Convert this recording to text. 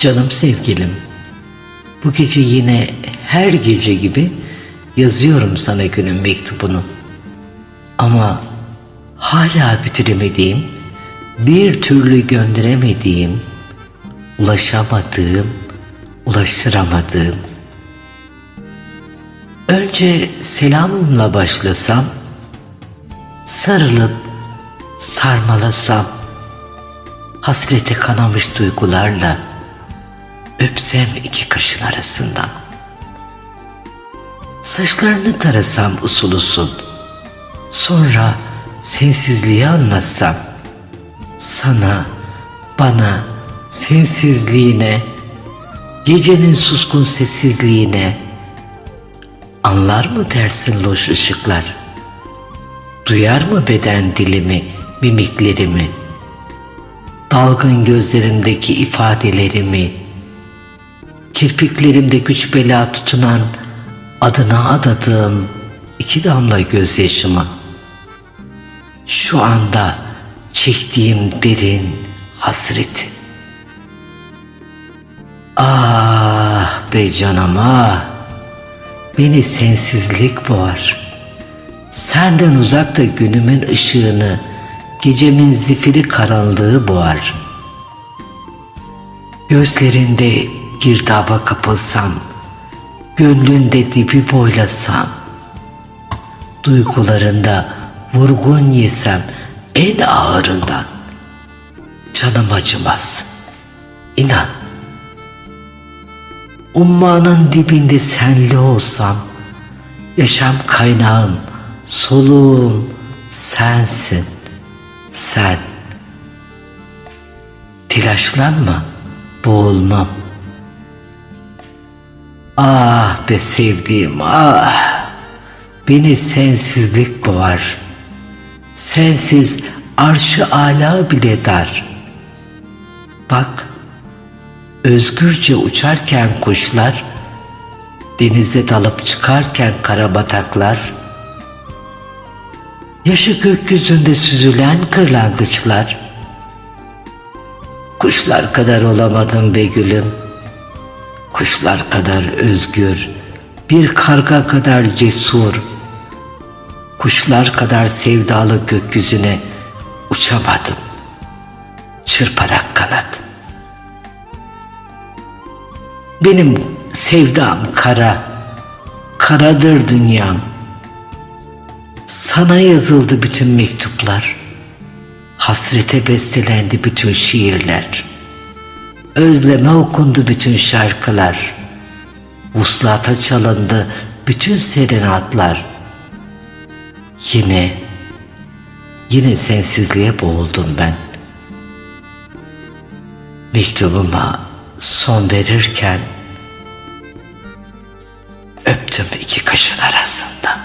Canım sevgilim, bu gece yine her gece gibi yazıyorum sana günün mektubunu. Ama hala bitiremediğim, bir türlü gönderemediğim, ulaşamadığım, ulaştıramadığım. Önce selamımla başlasam, sarılıp sarmalasam, hasrete kanamış duygularla öpsem iki kaşın arasından. Saçlarını tarasam usul usul, sonra sensizliği anlatsam, sana, bana, sensizliğine, gecenin suskun sessizliğine, anlar mı dersin loş ışıklar? Duyar mı beden dilimi, mimiklerimi? Dalgın gözlerimdeki ifadelerimi, kirpiklerimde güç bela tutunan adına adadığım iki damla gözyaşımı, şu anda çektiğim derin hasreti. Ah be canım ah, beni sensizlik boğar. Senden uzakta günümün ışığını, gecemin zifiri karanlığı boğar. Gözlerinde girdaba kapılsam, gönlünde dibi boylasam, duygularında vurgun yesem en ağırından, canım acımaz. İnan, ummanın dibinde senli olsam, yaşam kaynağım, soluğum sensin, sen. Telaşlanma, boğulmam. Ah be sevdiğim ah. Beni sensizlik boğar. Sensiz arşı ala bile dar. Bak, özgürce uçarken kuşlar, denize dalıp çıkarken karabataklar, yaşı gökyüzünde süzülen kırlangıçlar, kuşlar kadar olamadım be gülüm, kuşlar kadar özgür, bir karga kadar cesur, kuşlar kadar sevdalı gökyüzüne uçamadım, çırparak kanat. Benim sevdam kara, karadır dünyam. Sana yazıldı bütün mektuplar. Hasrete bestelendi bütün şiirler. Özleme okundu bütün şarkılar. Vuslata çalındı bütün serenatlar. Yine, yine sensizliğe boğuldum ben. Mektubuma son verirken öptüm iki kaşın arasında.